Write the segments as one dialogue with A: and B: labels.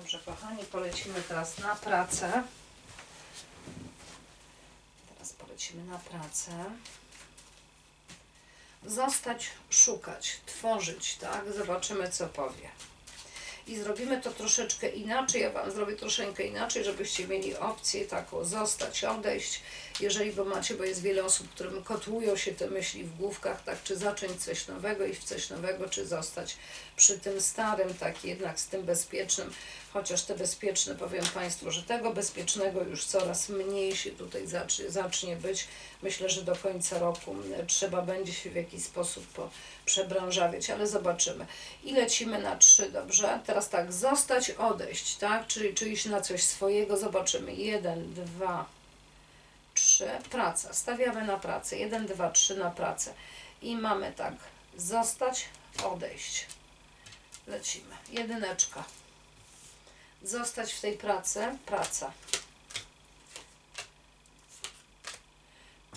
A: Dobrze, kochani, polecimy teraz na pracę. Teraz polecimy na pracę. Zostać, szukać, tworzyć, tak? Zobaczymy, co powie. I zrobimy to troszeczkę inaczej. Ja Wam zrobię troszeczkę inaczej, żebyście mieli opcję taką zostać, odejść. Jeżeli bo macie, bo jest wiele osób, którym kotłują się te myśli w główkach, tak, czy zacząć coś nowego, iść w coś nowego, czy zostać przy tym starym, tak, jednak z tym bezpiecznym. Chociaż te bezpieczne, powiem Państwu, że tego bezpiecznego już coraz mniej się tutaj zacznie, być. Myślę, że do końca roku trzeba będzie się w jakiś sposób po, przebranżawiać, ale zobaczymy. I lecimy na trzy, dobrze? Teraz tak, zostać, odejść, tak? Czyli, czyli iść na coś swojego, zobaczymy. Jeden, dwa, trzy, praca. Stawiamy na pracę. Jeden, dwa, trzy na pracę. I mamy tak, zostać, odejść. Lecimy. Jedyneczka. Zostać w tej pracy, praca.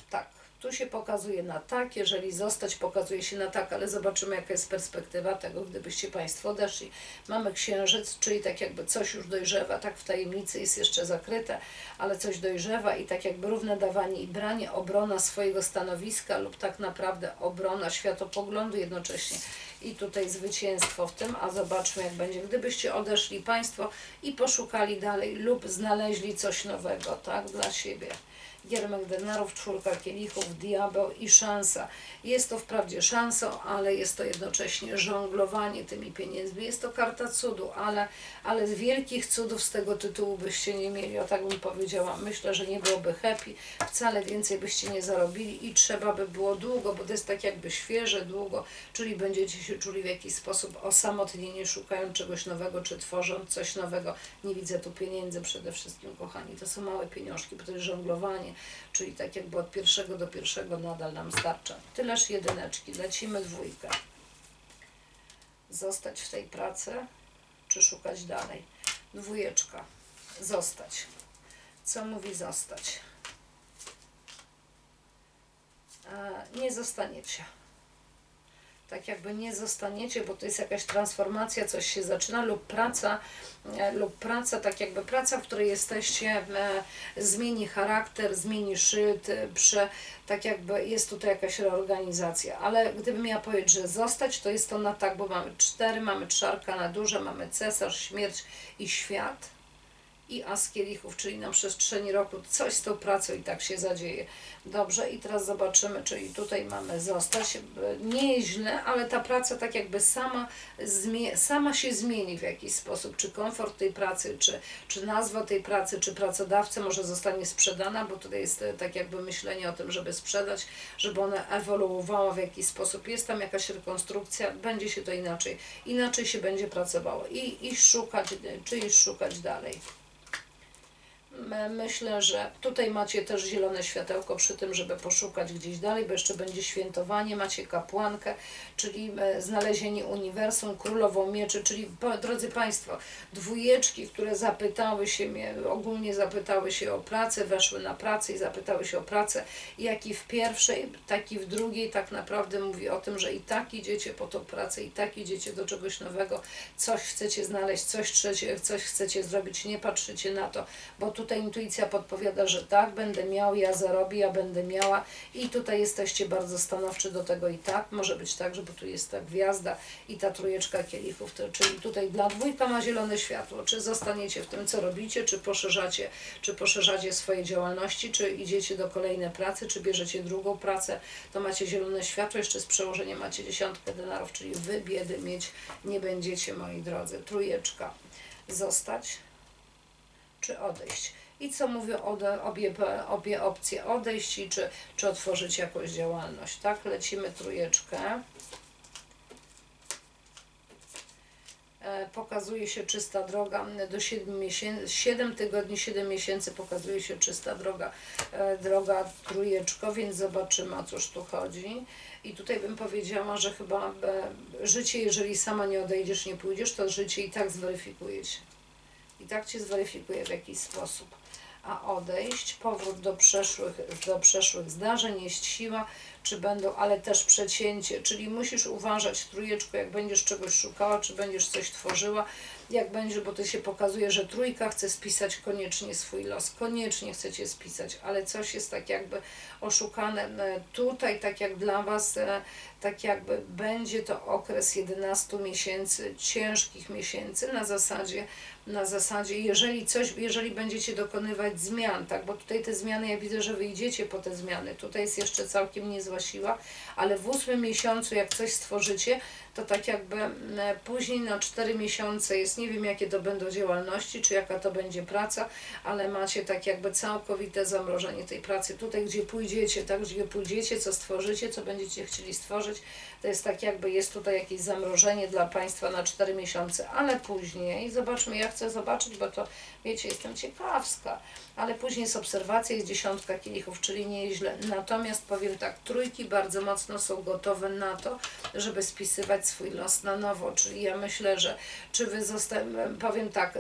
A: Tak, tu się pokazuje na tak, jeżeli zostać pokazuje się na tak, ale zobaczymy jaka jest perspektywa tego, gdybyście Państwo odeszli. Mamy księżyc, czyli tak jakby coś już dojrzewa, tak w tajemnicy jest jeszcze zakryte, ale coś dojrzewa i tak jakby równe dawanie i branie, obrona swojego stanowiska lub tak naprawdę obrona światopoglądu jednocześnie i tutaj zwycięstwo w tym, a zobaczmy jak będzie, gdybyście odeszli Państwo i poszukali dalej lub znaleźli coś nowego, tak, dla siebie. Giermek denarów, czwórka kielichów, diabeł i szansa. Jest to wprawdzie szansą, ale jest to jednocześnie żonglowanie tymi pieniędzmi. Jest to karta cudu, ale, ale wielkich cudów z tego tytułu byście nie mieli, o tak bym powiedziała. Myślę, że nie byłoby happy, wcale więcej byście nie zarobili i trzeba by było długo, bo to jest tak jakby świeże, długo, czyli będziecie się czuli w jakiś sposób osamotnieni, szukając czegoś nowego, czy tworząc coś nowego. Nie widzę tu pieniędzy przede wszystkim, kochani. To są małe pieniążki, bo to jest żonglowanie, czyli tak jakby od pierwszego do pierwszego nadal nam starcza. Tyleż jedyneczki, lecimy dwójkę. Zostać w tej pracy, czy szukać dalej? Dwójeczka, zostać. Co mówi zostać? E, nie zostaniecie. Tak jakby nie zostaniecie, bo to jest jakaś transformacja, coś się zaczyna lub praca, e, lub praca, tak jakby praca, w której jesteście, e, zmieni charakter, zmieni szyld, e, prze, tak jakby jest tutaj jakaś reorganizacja. Ale gdybym miała powiedzieć, że zostać, to jest to na tak, bo mamy cztery, mamy czarka na duże, mamy cesarz, śmierć i świat i as kielichów, czyli na przestrzeni roku coś z tą pracą i tak się zadzieje. Dobrze, i teraz zobaczymy, czyli tutaj mamy zostać. E, Nie jest źle, ale ta praca tak jakby sama, sama się zmieni w jakiś sposób. Czy komfort tej pracy, czy, czy nazwa tej pracy, czy pracodawca może zostanie sprzedana, bo tutaj jest e, tak jakby myślenie o tym, żeby sprzedać, żeby ona ewoluowała w jakiś sposób. Jest tam jakaś rekonstrukcja, będzie się to inaczej. Inaczej się będzie pracowało. I, i szukać, e, czy iść szukać dalej. My- Myślę, że tutaj macie też zielone światełko przy tym, żeby poszukać gdzieś dalej, bo jeszcze będzie świętowanie, macie kapłankę, czyli e, znalezienie uniwersum, królową mieczy, czyli drodzy Państwo, dwójeczki, które zapytały się mnie, ogólnie zapytały się o pracę, weszły na pracę i zapytały się o pracę, jak i w pierwszej, tak i w drugiej, tak naprawdę mówi o tym, że i tak idziecie po tą pracę, i tak idziecie do czegoś nowego, coś chcecie znaleźć, coś chcecie, coś chcecie zrobić, nie patrzycie na to, bo tutaj intuicja podpowiada, że tak, będę miał, ja zarobię, ja będę miała. I tutaj jesteście bardzo stanowczy do tego i tak, może być tak, że tu jest ta gwiazda i ta trójeczka kielichów, to, czyli tutaj dla dwójka ma zielone światło, czy zostaniecie w tym, co robicie, czy poszerzacie, czy poszerzacie swoje działalności, czy idziecie do kolejnej pracy, czy bierzecie drugą pracę, to macie zielone światło, jeszcze z przełożeniem macie dziesiątkę denarów, czyli wy biedy mieć nie będziecie, moi drodzy. Trójeczka, zostać, czy odejść. I co mówią ode- obie, obie opcje, odejść i czy, czy otworzyć jakąś działalność, tak? Lecimy trójeczkę. E, Pokazuje się czysta droga do 7, miesięcy, 7 tygodni, 7 miesięcy pokazuje się czysta droga, e, droga trójeczko, więc zobaczymy o cóż tu chodzi. I tutaj bym powiedziała, że chyba e, życie, jeżeli sama nie odejdziesz, nie pójdziesz, to życie i tak zweryfikuje się i tak Cię zweryfikuje w jakiś sposób. A odejść, powrót do przeszłych, do przeszłych zdarzeń, jest siła, czy będą, ale też przecięcie, czyli musisz uważać, trójeczko, jak będziesz czegoś szukała, czy będziesz coś tworzyła, jak będzie, bo to się pokazuje, że trójka chce spisać koniecznie swój los, koniecznie chcecie spisać, ale coś jest tak jakby oszukane. E, Tutaj, tak jak dla Was, e, tak jakby będzie to okres 11 miesięcy, ciężkich miesięcy na zasadzie, na zasadzie, jeżeli coś, jeżeli będziecie dokonywać zmian, tak, bo tutaj te zmiany, ja widzę, że wyjdziecie po te zmiany, tutaj jest jeszcze całkiem niezła siła, ale w ósmym miesiącu, jak coś stworzycie, to tak jakby później na 4 miesiące jest, nie wiem jakie to będą działalności, czy jaka to będzie praca, ale macie tak jakby całkowite zamrożenie tej pracy. Tutaj, gdzie pójdziecie, tak, gdzie pójdziecie, co stworzycie, co będziecie chcieli stworzyć, to jest tak jakby, jest tutaj jakieś zamrożenie dla Państwa na 4 miesiące, ale później, zobaczmy, ja chcę zobaczyć, bo to, wiecie, jestem ciekawska, ale później jest obserwacja, jest dziesiątka kielichów, czyli nieźle. Natomiast powiem tak, trójki bardzo mocno są gotowe na to, żeby spisywać swój los na nowo, czyli ja myślę, że czy wy zosta- powiem tak,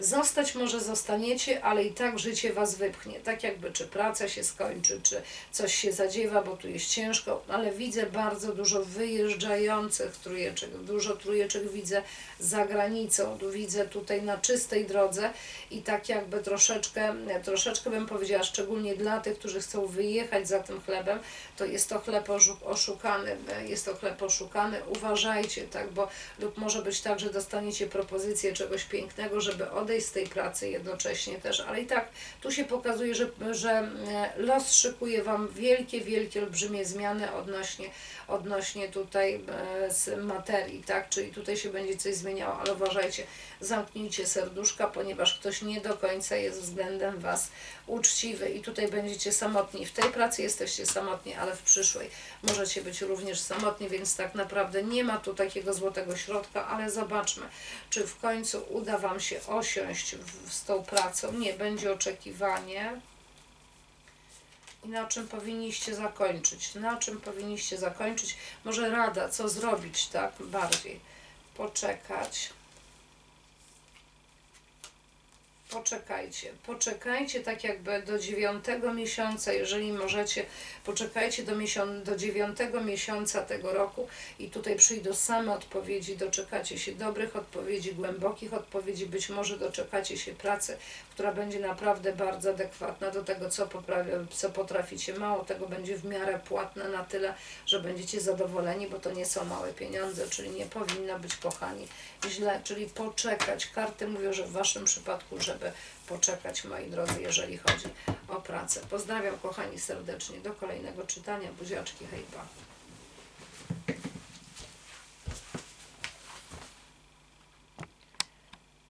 A: Zostać może zostaniecie, ale i tak życie Was wypchnie. Tak jakby czy praca się skończy, czy coś się zadziewa, bo tu jest ciężko, ale widzę bardzo dużo wyjeżdżających trójeczek. Dużo trójeczek widzę za granicą, widzę tutaj na czystej drodze i tak jakby troszeczkę, troszeczkę bym powiedziała, szczególnie dla tych, którzy chcą wyjechać za tym chlebem, to jest to chleb oszu- oszukany, jest to chleb oszukany. Uważajcie, tak, bo lub może być tak, że dostaniecie propozycję czegoś pięknego, żeby odejść z tej pracy jednocześnie też, ale i tak tu się pokazuje, że, że e, los szykuje Wam wielkie, wielkie, olbrzymie zmiany odnośnie, odnośnie tutaj e, z materii, tak, czyli tutaj się będzie coś zmieniało, ale uważajcie, zamknijcie serduszka, ponieważ ktoś nie do końca jest względem Was uczciwy i tutaj będziecie samotni. W tej pracy jesteście samotni, ale w przyszłej możecie być również samotni, więc tak naprawdę nie ma tu takiego złotego środka, ale zobaczmy, czy w końcu uda Wam się osiąść w, z tą pracą. Nie, będzie oczekiwanie. I na czym powinniście zakończyć? Na czym powinniście zakończyć? Może rada, co zrobić, tak? Bardziej. Poczekać. Poczekajcie, poczekajcie tak jakby do dziewiątego miesiąca, jeżeli możecie, poczekajcie do, miesiąc, do dziewiątego miesiąca tego roku i tutaj przyjdą same odpowiedzi, doczekacie się dobrych odpowiedzi, głębokich odpowiedzi, być może doczekacie się pracy, która będzie naprawdę bardzo adekwatna do tego, co, poprawia, co potraficie. Mało tego, będzie w miarę płatna na tyle, że będziecie zadowoleni, bo to nie są małe pieniądze, czyli nie powinno być kochani źle, czyli poczekać. Karty mówią, że w Waszym przypadku, żeby poczekać, moi drodzy, jeżeli chodzi o pracę. Pozdrawiam kochani serdecznie. Do kolejnego czytania. Buziaczki, hejpa.